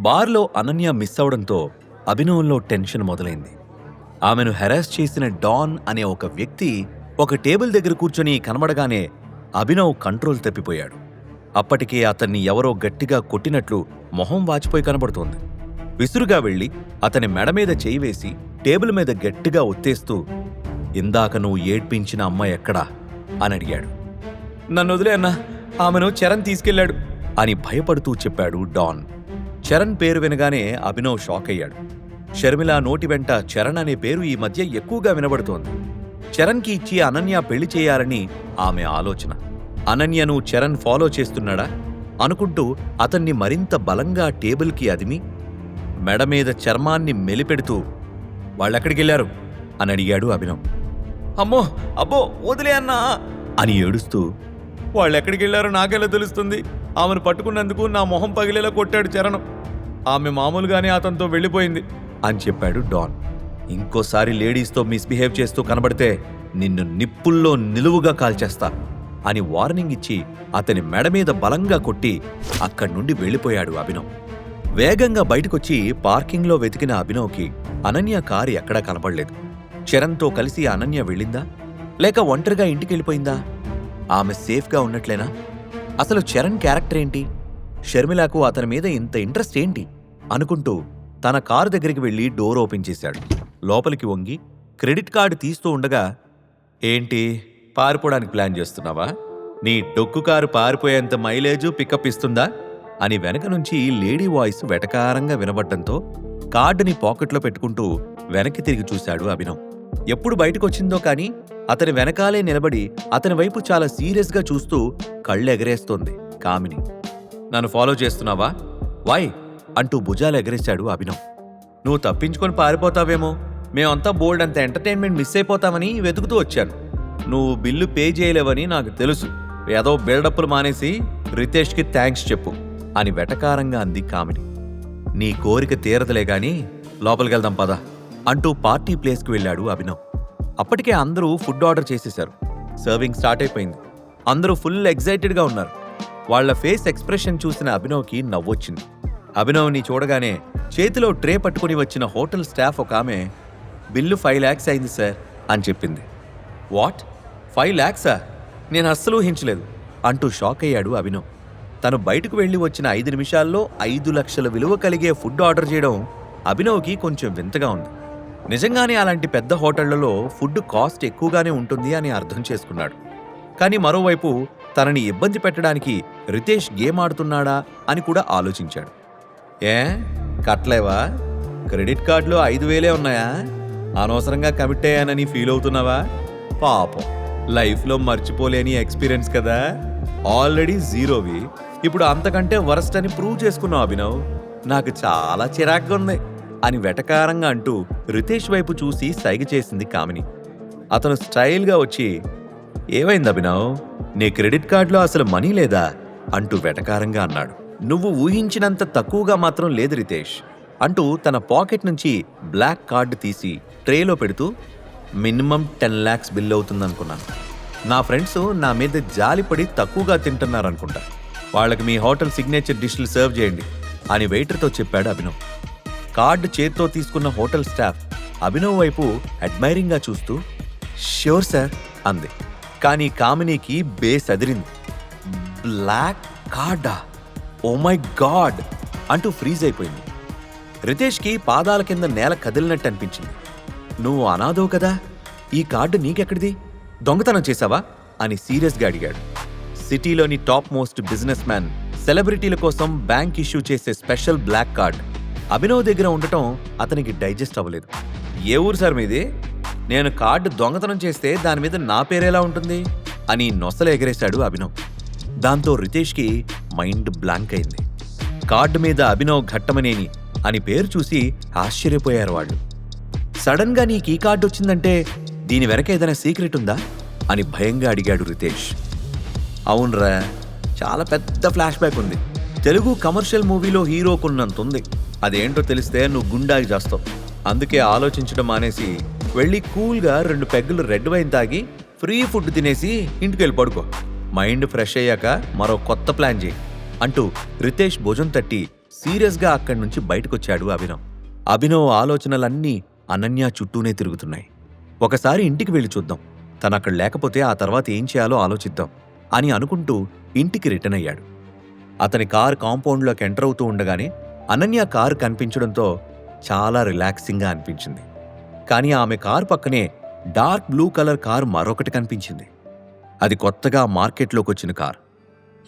బార్లో అనన్య మిస్ అవడంతో అభినవంలో టెన్షన్ మొదలైంది. ఆమెను హెరాస్ చేసిన డాన్ అనే ఒక వ్యక్తి ఒక టేబుల్ దగ్గర కూర్చొని కనబడగానే అభినవ్ కంట్రోల్ తప్పిపోయాడు. అప్పటికే అతన్ని ఎవరో గట్టిగా కొట్టినట్లు మొహం వాచిపోయి కనబడుతోంది. విసురుగా వెళ్ళి అతని మెడ మీద చేయి వేసి టేబుల్ మీద గట్టిగా ఒత్తేస్తూ ఇందాక నువ్వు ఏడ్పించిన అమ్మ ఎక్కడా? అని అడిగాడు. నన్ను వదిలే అన్న ఆమెను చరణ్ తీసుకెళ్ళాడు అని భయపడుతూ చెప్పాడు డాన్. చరణ్ పేరు వినగానే అభినవ్ షాక్ అయ్యాడు. షర్మిల నోటి వెంట చరణ్ అనే పేరు ఈ మధ్య ఎక్కువగా వినబడుతోంది. చరణ్కి ఇచ్చి అనన్య పెళ్ళి చేయాలని ఆమె ఆలోచన. అనన్యను చరణ్ ఫాలో చేస్తున్నాడా? అనుకుంటూ అతన్ని మరింత బలంగా టేబుల్కి అదిమి మెడ మీద చర్మాన్ని మెలిపెడుతూ వాళ్ళెక్కడికెళ్ళారు? అని అడిగాడు అభినవ్. అమ్మో అబ్బో వదిలే అన్నా! అని ఏడుస్తూ వాళ్ళెక్కడికి వెళ్ళారో నాకెలా తెలుస్తుంది? ఆమెను పట్టుకున్నందుకు నా మొహం పగిలేలా కొట్టాడు చరణం. ఆమె మామూలుగానే అతనితో వెళ్ళిపోయింది అని చెప్పాడు డాన్. ఇంకోసారి లేడీస్తో మిస్బిహేవ్ చేస్తూ కనబడితే నిన్ను నిప్పుల్లో నిలువుగా కాల్చేస్తా అని వార్నింగ్ ఇచ్చి అతని మెడ మీద బలంగా కొట్టి అక్కడి నుండి వెళ్ళిపోయాడు అభినవ్. వేగంగా బయటకొచ్చి పార్కింగ్లో వెతికిన అభినవ్కి అనన్య కారు ఎక్కడా కనపడలేదు. చరణ్తో కలిసి అనన్య వెళ్ళిందా? లేక ఒంటరిగా ఇంటికి వెళ్ళిపోయిందా ఆమె సేఫ్గా ఉన్నట్లేనా? అసలు చరణ్ క్యారెక్టర్ ఏంటి? షర్మిలకు అతని మీద ఇంత ఇంట్రెస్ట్ ఏంటి? అనుకుంటూ తన కారు దగ్గరికి వెళ్ళి డోర్ ఓపెన్ చేశాడు. లోపలికి వంగి క్రెడిట్ కార్డు తీస్తూ ఉండగా ఏంటి? పారిపోవడానికి ప్లాన్ చేస్తున్నావా? నీ డొక్కు కారు పారిపోయేంత మైలేజు పికప్ ఇస్తుందా? అని వెనక నుంచి లేడీ వాయిస్ వెటకారంగా వినబడ్డంతో కార్డుని పాకెట్లో పెట్టుకుంటూ వెనక్కి తిరిగి చూశాడు అభినవ్. ఎప్పుడు బయటకొచ్చిందో కానీ అతని వెనకాలే నిలబడి అతని వైపు చాలా సీరియస్గా చూస్తూ కళ్ళు ఎగరేస్తోంది కామిని. నన్ను ఫాలో చేస్తున్నావా? వాయ్! అంటూ భుజాలు ఎగరేశాడు అభినవ్. నువ్వు తప్పించుకొని పారిపోతావేమో? మేమంతా బోల్డ్ అంత ఎంటర్టైన్మెంట్ మిస్ అయిపోతామని వెతుకుతూ వచ్చాను. నువ్వు బిల్లు పే చేయలేవని నాకు తెలుసు. ఏదో బిల్డప్లు మానేసి రితేష్కి థ్యాంక్స్ చెప్పు అని వెటకారంగా అంది కామిని. నీ కోరిక తీరదలే గాని లోపలికెళ్దాం పదా. అంటూ పార్టీ ప్లేస్కి వెళ్ళాడు అభినవ్. అప్పటికే అందరూ ఫుడ్ ఆర్డర్ చేసేశారు. సర్వింగ్ స్టార్ట్ అయిపోయింది. అందరూ ఫుల్ ఎగ్జైటెడ్గా ఉన్నారు. వాళ్ళ ఫేస్ ఎక్స్ప్రెషన్ చూసిన అభినవ్కి నవ్వొచ్చింది. అభినవ్ని చూడగానే చేతిలో ట్రే పట్టుకుని వచ్చిన హోటల్ స్టాఫ్ ఒక ఆమె బిల్లు ఫైవ్ ల్యాక్స్ అయింది సార్ అని చెప్పింది. వాట్? ఫైవ్ ల్యాక్సా నేను అస్సలు ఊహించలేదు అంటూ షాక్ అయ్యాడు అభినవ్. తను బయటకు వెళ్ళి వచ్చిన ఐదు నిమిషాల్లో ఐదు లక్షల విలువ కలిగే ఫుడ్ ఆర్డర్ చేయడం అభినవ్కి కొంచెం వింతగా ఉంది. నిజంగానే అలాంటి పెద్ద హోటళ్ళలో ఫుడ్ కాస్ట్ ఎక్కువగానే ఉంటుంది అని అర్థం చేసుకున్నాడు. కానీ మరోవైపు తనని ఇబ్బంది పెట్టడానికి రితేష్ గేమ్ ఆడుతున్నాడా అని కూడా ఆలోచించాడు. ఏ? కట్టలేవా? క్రెడిట్ కార్డులో ఐదు వేలే ఉన్నాయా? అనవసరంగా కమిట్ అయ్యానని ఫీల్ అవుతున్నావా? పాపం. లైఫ్లో మర్చిపోలేని ఎక్స్పీరియన్స్ కదా. ఆల్రెడీ జీరోవి. ఇప్పుడు అంతకంటే వరస్ట్ అని ప్రూవ్ చేసుకున్నావు అభినవ్. నాకు చాలా చిరాగ్గా ఉంది అని వెటకారంగా అంటూ రితేష్ వైపు చూసి సైగ చేసింది కామిని. అతను స్టైల్గా వచ్చి ఏమైంది అభినవ్? నీ క్రెడిట్ కార్డులో అసలు మనీ లేదా? అంటూ వెటకారంగా అన్నాడు. నువ్వు ఊహించినంత తక్కువగా మాత్రం లేదు రితేష్ అంటూ తన పాకెట్ నుంచి బ్లాక్ కార్డు తీసి ట్రేలో పెడుతూ మినిమం టెన్ ల్యాక్స్ బిల్ అవుతుందనుకున్నాను. నా ఫ్రెండ్స్ నా మీద జాలిపడి తక్కువగా తింటున్నారనుకుంటా. వాళ్ళకి మీ హోటల్ సిగ్నేచర్ డిష్లు సర్వ్ చేయండి అని వెయిటర్తో చెప్పాడు అభినవ్. కార్డు చేత్తో తీసుకున్న హోటల్ స్టాఫ్ అభినవ్ వైపు అడ్మైరింగ్గా చూస్తూ ష్యూర్ సార్ అంది. కానీ కామినీకి బేస్ అదిరింది. బ్లాక్ కార్డా? Oh my god! అంటూ ఫ్రీజ్ అయిపోయింది. రితేష్కి పాదాల కింద నేల కదిలినట్టు అనిపించింది. నువ్వు అనాథో కదా? ఈ కార్డు నీకెక్కడిది? దొంగతనం చేశావా? అని సీరియస్గా అడిగాడు. సిటీలోని టాప్ మోస్ట్ బిజినెస్ మ్యాన్ సెలబ్రిటీల కోసం బ్యాంక్ ఇష్యూ చేసే స్పెషల్ బ్లాక్ కార్డ్ అభినవ్ దగ్గర ఉండటం అతనికి డైజెస్ట్ అవ్వలేదు. ఏ ఊరు సార్ మీది? నేను కార్డు దొంగతనం చేస్తే దాని మీద నా పేరేలా ఉంటుంది? అని నొసలు ఎగరేశాడు అభినవ్. దాంతో రితేష్కి మైండ్ బ్లాంక్ అయింది. కార్డు మీద అభినవ్ ఘట్టమనేని అని పేరు చూసి ఆశ్చర్యపోయారు వాళ్ళు. సడన్గా నీకు ఈ కార్డు వచ్చిందంటే దీని వెనక ఏదైనా సీక్రెట్ ఉందా? అని భయంగా అడిగాడు రితేష్. అవునరా చాలా పెద్ద ఫ్లాష్ బ్యాక్ ఉంది. తెలుగు కమర్షియల్ మూవీలో హీరోకున్నంత ఉంది. అదేంటో తెలిస్తే నువ్వు గుండాకి చేస్తావు అందుకే ఆలోచించడం మానేసి వెళ్ళి కూల్గా రెండు పెగ్గులు రెడ్ వైన్ తాగి ఫ్రీ ఫుడ్ తినేసి ఇంటికి వెళ్ళి పడుకో. మైండ్ ఫ్రెష్ అయ్యాక మరో కొత్త ప్లాన్ చేయి. అంటూ రితేష్ భుజం తట్టి సీరియస్గా అక్కడి నుంచి బయటకొచ్చాడు అభినవ్. అభినవ్ ఆలోచనలన్నీ అనన్య చుట్టూనే తిరుగుతున్నాయి. ఒకసారి ఇంటికి వెళ్ళి చూద్దాం. తను అక్కడ లేకపోతే ఆ తర్వాత ఏం చేయాలో ఆలోచిద్దాం అని అనుకుంటూ ఇంటికి రిటర్న్ అయ్యాడు. అతని కార్ కాంపౌండ్లోకి ఎంటర్ అవుతూ ఉండగానే అనన్య కారు కనిపించడంతో చాలా రిలాక్సింగ్గా అనిపించింది. కానీ ఆమె కారు పక్కనే డార్క్ బ్లూ కలర్ కారు మరొకటి కనిపించింది. అది కొత్తగా మార్కెట్లోకి వచ్చిన కార్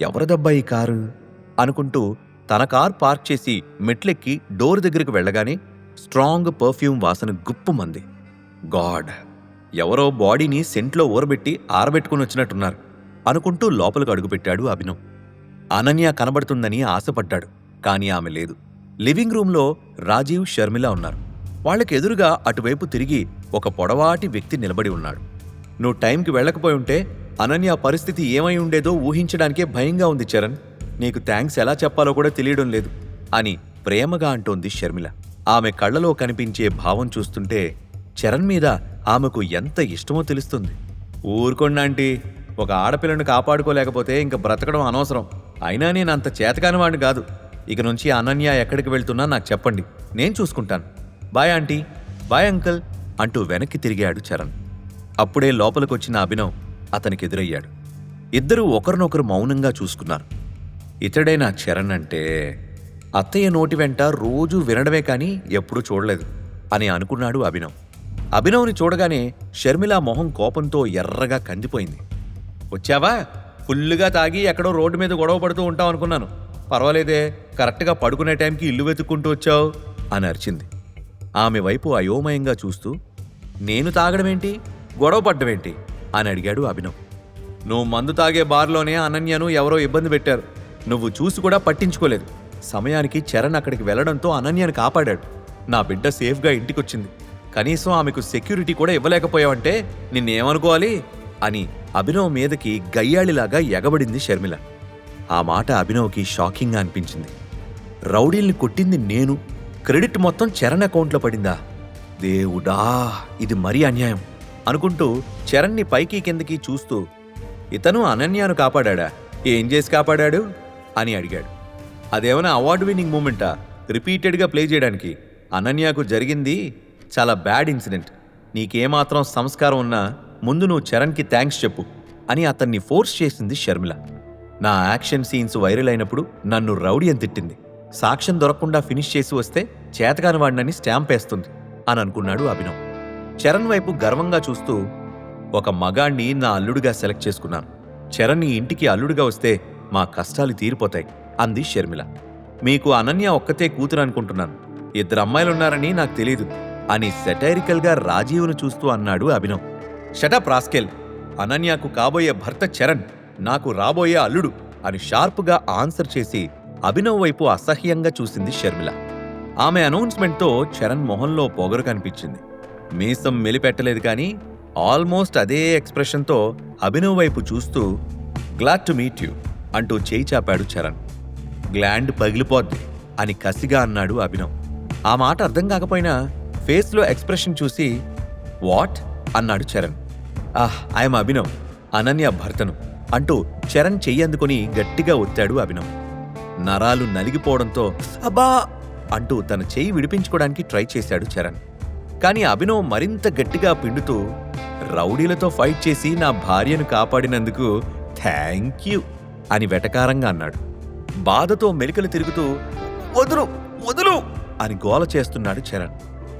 ఎవరిదబ్బా ఈ కారు? అనుకుంటూ తన కార్ పార్క్ చేసి మెట్లెక్కి డోర్ దగ్గరికి వెళ్ళగానే స్ట్రాంగ్ పర్ఫ్యూమ్ వాసన గుప్పుమంది. గాడ్ ఎవరో బాడీని సెంట్లో ఊరబెట్టి ఆరబెట్టుకుని వచ్చినట్టున్నారు అనుకుంటూ లోపలికి అడుగుపెట్టాడు అభినవ్. అనన్య కనబడుతుందని ఆశపడ్డాడు కానీ ఆమె లేదు. లివింగ్ రూంలో రాజీవ్ షర్మిల ఉన్నారు. వాళ్ళకి ఎదురుగా అటువైపు తిరిగి ఒక పొడవాటి వ్యక్తి నిలబడి ఉన్నాడు. నువ్వు టైంకి వెళ్ళకపోయి ఉంటే అనన్య పరిస్థితి ఏమై ఉండేదో ఊహించడానికే భయంగా ఉంది చరణ్. నీకు థ్యాంక్స్ ఎలా చెప్పాలో కూడా తెలియడం లేదు అని ప్రేమగా అంటోంది షర్మిల. ఆమె కళ్ళలో కనిపించే భావం చూస్తుంటే చరణ్ మీద ఆమెకు ఎంత ఇష్టమో తెలుస్తుంది. ఊరుకోండి ఒక ఆడపిల్లను కాపాడుకోలేకపోతే ఇంక బ్రతకడం అనవసరం. అయినా నేను అంత చేతకాని వాడిని కాదు. ఇక నుంచి అనన్య ఎక్కడికి వెళ్తున్నా నాకు చెప్పండి. నేను చూసుకుంటాను. Bye aunty. బాయ్ అంకుల్ అంటూ వెనక్కి తిరిగాడు చరణ్. అప్పుడే లోపలికొచ్చిన అభినవ్ అతనికి ఎదురయ్యాడు ఇద్దరూ ఒకరినొకరు మౌనంగా చూసుకున్నారు. ఇతడే నా చరణ్ అంటే అత్తయ్య నోటి వెంట రోజూ వినడమే కానీ ఎప్పుడూ చూడలేదు అని అనుకున్నాడు అభినవ్. అభినవ్ని చూడగానే షర్మిల మొహం కోపంతో ఎర్రగా కందిపోయింది. వచ్చావా? ఫుల్లుగా తాగి ఎక్కడో రోడ్డు మీద గొడవ పడుతూ ఉంటావు అనుకున్నాను. పర్వాలేదే కరెక్ట్గా పడుకునే టైంకి ఇల్లు వెతుక్కుంటూ వచ్చావు అని అరిచింది. ఆమె వైపు అయోమయంగా చూస్తూ నేను తాగడమేంటి? గొడవ పడ్డమేంటి? అని అడిగాడు అభినవ్. నువ్వు మందు తాగే బార్లోనే అనన్యను ఎవరో ఇబ్బంది పెట్టారు. నువ్వు చూసి కూడా పట్టించుకోలేదు. సమయానికి చరణ్ అక్కడికి వెళ్ళడంతో అనన్యను కాపాడాడు. నా బిడ్డ సేఫ్గా ఇంటికొచ్చింది. కనీసం ఆమెకు సెక్యూరిటీ కూడా ఇవ్వలేకపోయావంటే నిన్నేమనుకోవాలి? అని అభినవ్ మీదకి గయ్యాళిలాగా ఎగబడింది షర్మిల. ఆ మాట అభినవ్కి షాకింగ్గా అనిపించింది. రౌడీల్ని కొట్టింది నేను. క్రెడిట్ మొత్తం చరణ్ అకౌంట్లో పడిందా? దేవుడా ఇది మరీ అన్యాయం అనుకుంటూ చరణ్ని పైకి కిందకి చూస్తూ ఇతను అనన్యను కాపాడా ఏం చేసి కాపాడాడు? అని అడిగాడు. అదేమైనా అవార్డు విన్నింగ్ మూమెంటా? రిపీటెడ్గా ప్లే చేయడానికి. అనన్యకు జరిగింది చాలా బ్యాడ్ ఇన్సిడెంట్. నీకేమాత్రం సంస్కారం ఉన్నా ముందు నువ్వు చరణ్కి థ్యాంక్స్ చెప్పు అని అతన్ని ఫోర్స్ చేసింది షర్మిల. నా యాక్షన్ సీన్స్ వైరల్ అయినప్పుడు నన్ను రౌడీ అని తిట్టింది. సాక్ష్యం దొరకకుండా ఫినిష్ చేసి వస్తే చేతకాని వాడినని స్టాంప్ వేస్తుంది అని అనుకున్నాడు అభినవ్. చరణ్ వైపు గర్వంగా చూస్తూ ఒక మగాణ్ణి నా అల్లుడిగా సెలెక్ట్ చేసుకున్నాను. చరణ్ ఈ ఇంటికి అల్లుడిగా వస్తే మా కష్టాలు తీరిపోతాయి అంది షర్మిల. మీకు అనన్య ఒక్కతే కూతురు అనుకుంటున్నాను. ఇద్దరు అమ్మాయిలున్నారని నాకు తెలియదు అని సెటైరికల్గా రాజీవ్ను చూస్తూ అన్నాడు అభినవ్. షటప్ రాస్కెల్ అనన్యకు కాబోయే భర్త చరణ్. నాకు రాబోయే అల్లుడు అని షార్ప్గా ఆన్సర్ చేసి అభినవ్ వైపు అసహ్యంగా చూసింది షర్మిల. ఆమె అనౌన్స్మెంట్తో చరణ్ మొహంలో పొగరు కనిపించింది. మీసం మెలిపెట్టలేదు కానీ ఆల్మోస్ట్ అదే ఎక్స్ప్రెషన్తో అభినవ్ వైపు చూస్తూ గ్లాడ్ టు మీట్ యూ అంటూ చేయి చాపాడు చరణ్. గ్లాండ్ పగిలిపోద్ది అని కసిగా అన్నాడు అభినవ్. ఆ మాట అర్థం కాకపోయినా ఫేస్లో ఎక్స్ప్రెషన్ చూసి వాట్? అన్నాడు చరణ్. ఆహ్ ఐఎమ్ అభినవ్ అనన్య భర్తను. అంటూ చరణ్ చెయ్యి గట్టిగా ఒత్తాడు అభినవ్. నరాలు నలిగిపోవడంతో అబ్బా! అంటూ తన చెయ్యి విడిపించుకోవడానికి ట్రై చేశాడు చరణ్. కానీ అభినవ్ మరింత గట్టిగా పిండుతూ రౌడీలతో ఫైట్ చేసి నా భార్యను కాపాడినందుకు థ్యాంక్ యూ అని వెటకారంగా అన్నాడు. బాధతో మెలికలు తిరుగుతూ వదులు వదులు అని గోల చేస్తున్నాడు చరణ్.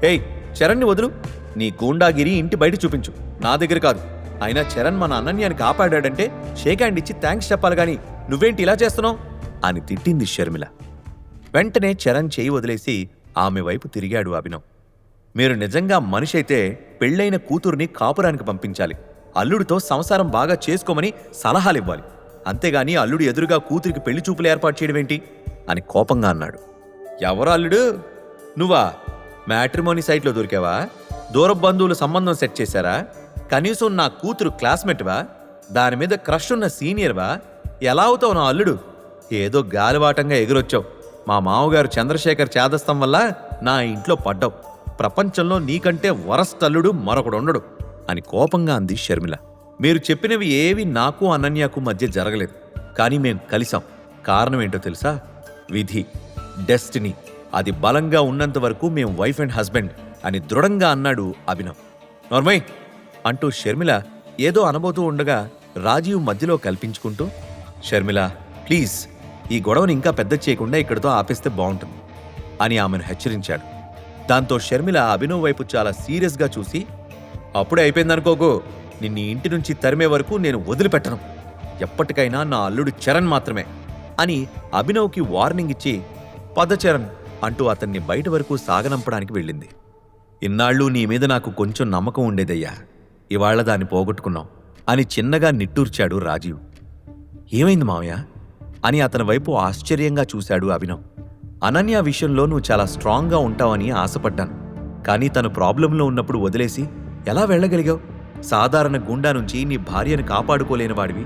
ఏయ్ చరణ్ని వదులు. నీ గూండాగిరి ఇంటి బయట చూపించు. నా దగ్గర కాదు. అయినా చరణ్ మన అనన్యాన్ని కాపాడాడంటే షేక్ హ్యాండ్ ఇచ్చి థ్యాంక్స్ చెప్పాలి కానీ నువ్వేంటి ఇలా చేస్తున్నావు? అని తిట్టింది షర్మిల. వెంటనే చరణ్ చేయి వదిలేసి ఆమె వైపు తిరిగాడు అభినవ్. మీరు నిజంగా మనిషి అయితే పెళ్ళైన కూతుర్ని కాపురానికి పంపించాలి. అల్లుడితో సంసారం బాగా చేసుకోమని సలహాలు ఇవ్వాలి అంతేగాని అల్లుడు ఎదురుగా కూతురికి పెళ్ళి చూపులు ఏర్పాటు చేయడమేంటి అని కోపంగా అన్నాడు. ఎవరు అల్లుడు? నువ్వా? మ్యాట్రిమోనీ సైట్లో దొరికావా? దూర బంధువులు సంబంధం సెట్ చేశారా? కనీసం నా కూతురు క్లాస్మేట్వా? దాని మీద క్రష్ ఉన్న సీనియర్వా? ఎలా అవుతావు నా అల్లుడు? ఏదో గాలివాటంగా ఎగురొచ్చావు. మా మామగారు చంద్రశేఖర్ చేదస్తం వల్ల నా ఇంట్లో పడ్డావు. ప్రపంచంలో నీకంటే వరస్ట్ అల్లుడు మరొకడు ఉండడు అని కోపంగా అంది షర్మిల. మీరు చెప్పినవి ఏవి నాకు అనన్యకు మధ్య జరగలేదు. కానీ మేం కలిసాం కారణం ఏంటో తెలుసా? విధి డెస్టినీ. అది బలంగా ఉన్నంత వరకు మేం వైఫ్ అండ్ హస్బెండ్ అని దృఢంగా అన్నాడు అభినవ్. నోర్మై అంటూ షర్మిల ఏదో అనబోతూ ఉండగా రాజీవ్ మధ్యలో కల్పించుకుంటూ షర్మిల ప్లీజ్ ఈ గొడవని ఇంకా పెద్ద చేయకుండా ఇక్కడితో ఆపేస్తే బాగుంటుంది అని ఆమెను హెచ్చరించాడు. దాంతో షర్మిల అభినవ్ వైపు చాలా సీరియస్గా చూసి అప్పుడే అయిపోయిందనుకోకు నిన్ను ఇంటి నుంచి తరిమే వరకు నేను వదిలిపెట్టను. ఎప్పటికైనా నా అల్లుడు చరణ్ మాత్రమే అని అభినవ్కి వార్నింగ్ ఇచ్చి పద చరణ్ అంటూ అతన్ని బయట వరకు సాగనంపడానికి వెళ్ళింది. ఇన్నాళ్ళు నీ మీద నాకు కొంచెం నమ్మకం ఉండేదయ్యా. ఇవాళ్ళ దాన్ని పోగొట్టుకున్నాం అని చిన్నగా నిట్టూర్చాడు రాజీవ్. ఏమైంది మావయ్య అని అతని వైపు ఆశ్చర్యంగా చూశాడు అభినవ్. అనన్య విషయంలో నువ్వు చాలా స్ట్రాంగ్గా ఉంటావని ఆశపడ్డాను. కానీ తను ప్రాబ్లంలో ఉన్నప్పుడు వదిలేసి ఎలా వెళ్ళగలిగావు? సాధారణ గుండా నుంచి నీ భార్యను కాపాడుకోలేని వాడివి.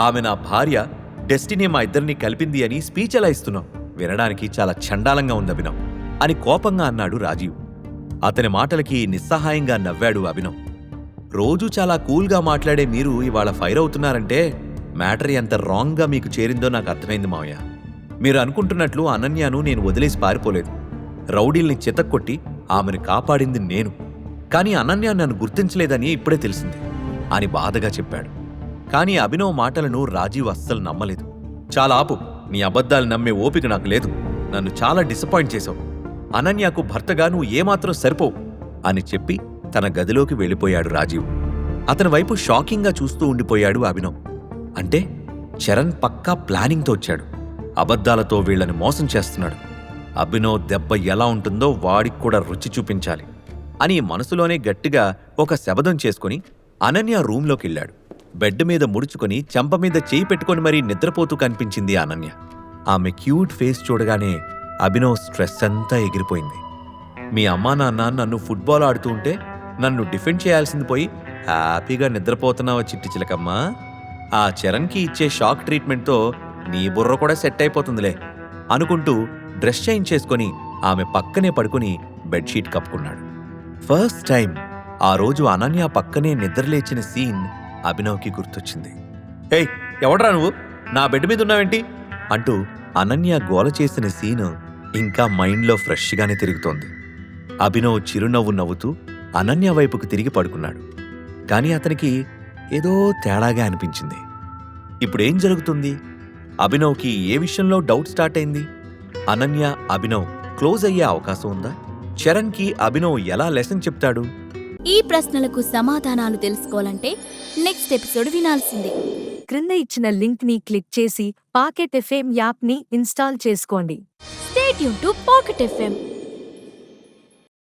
ఆమె నా భార్య డెస్టినీ మా ఇద్దరిని కలిపింది అని స్పీచ్ ఎలా ఇస్తున్నావు? వినడానికి చాలా చండాలంగా ఉంది అభినవ్. అని కోపంగా అన్నాడు రాజీవ్. అతని మాటలకి నిస్సహాయంగా నవ్వాడు అభినవ్. రోజూ చాలా కూల్గా మాట్లాడే మీరు ఇవాళ ఫైర్ అవుతున్నారంటే మ్యాటర్ ఎంత రాంగ్గా మీకు చేరిందో నాకు అర్థమైంది మావయ్య. మీరు అనుకుంటున్నట్లు అనన్యను నేను వదిలేసి పారిపోలేదు. రౌడీల్ని చితక్కొట్టి ఆమెను కాపాడింది నేను. కానీ అనన్య నన్ను గుర్తించలేదని ఇప్పుడే తెలిసింది అని బాధగా చెప్పాడు. కానీ అభినవ్ మాటలను రాజీవ్ అస్సలు నమ్మలేదు. చాలా ఆపు నీ అబద్ధాలు నమ్మే ఓపిక నాకు లేదు. నన్ను చాలా డిసప్పాయింట్ చేశావు. అనన్యకు భర్తగా నువ్వు ఏమాత్రం సరిపోవు అని చెప్పి తన గదిలోకి వెళ్ళిపోయాడు రాజీవ్. అతని వైపు షాకింగ్గా చూస్తూ ఉండిపోయాడు అభినవ్. అంటే చరణ్ పక్కా ప్లానింగ్తో వచ్చాడు. అబద్ధాలతో వీళ్ళని మోసం చేస్తున్నాడు. అభినవ్ దెబ్బ ఎలా ఉంటుందో వాడికి కూడా రుచి చూపించాలి. అని మనసులోనే గట్టిగా ఒక శబదం చేసుకుని అనన్య రూంలోకి వెళ్ళాడు. బెడ్ మీద ముడుచుకొని చెంప మీద చేయి పెట్టుకొని మరీ నిద్రపోతూ కనిపించింది అనన్య. ఆమె క్యూట్ ఫేస్ చూడగానే అభినవ్ స్ట్రెస్ అంతా ఎగిరిపోయింది. మీ అమ్మా నాన్న నన్ను ఫుట్బాల్ ఆడుతూ ఉంటే నన్ను డిఫెండ్ చేయాల్సింది పోయి హ్యాపీగా నిద్రపోతున్నావా చిట్టి చిలకమ్మా? ఆ చరణ్కి ఇచ్చే షాక్ ట్రీట్మెంట్తో నీ బుర్ర కూడా సెట్ అయిపోతుందిలే అనుకుంటూ డ్రెస్ చేంజ్ చేసుకొని ఆమె పక్కనే పడుకుని బెడ్షీట్ కప్పుకున్నాడు. ఫస్ట్ టైం ఆ రోజు అనన్య పక్కనే నిద్రలేచిన సీన్ అభినవ్కి గుర్తొచ్చింది. ఏయ్ ఎవడ్రా నువ్వు? నా బెడ్ మీద ఉన్నావేంటి? అంటూ అనన్య గోల చేసిన సీన్ ఇంకా మైండ్లో ఫ్రెష్గానే తిరుగుతోంది. అభినవ్ చిరునవ్వు నవ్వుతూ అనన్య వైపుకు తిరిగి పడుకున్నాడు. కానీ అతనికి ఏదో తేడాగా అనిపించింది. ఇప్పుడేం జరుగుతుంది? అభినవ్కి ఏ విషయంలో డౌట్ స్టార్ట్ అయింది? అనన్య అభినవ్ క్లోజ్ అయ్యే అవకాశం ఉందా? చరణ్కి అభినవ్ ఎలా లెసన్ చెప్తాడు? ఈ ప్రశ్నలకు సమాధానాలు తెలుసుకోవాలంటే నెక్స్ట్ ఎపిసోడ్ వినాల్సిందే. క్రింద ఇచ్చిన లింక్ని క్లిక్ చేసి పాకెట్ ఎఫ్ఎం యాప్ని ఇన్స్టాల్ చేసుకోండి. స్టేట్ యూన్ టు పాకెట్ ఎఫ్ఎం.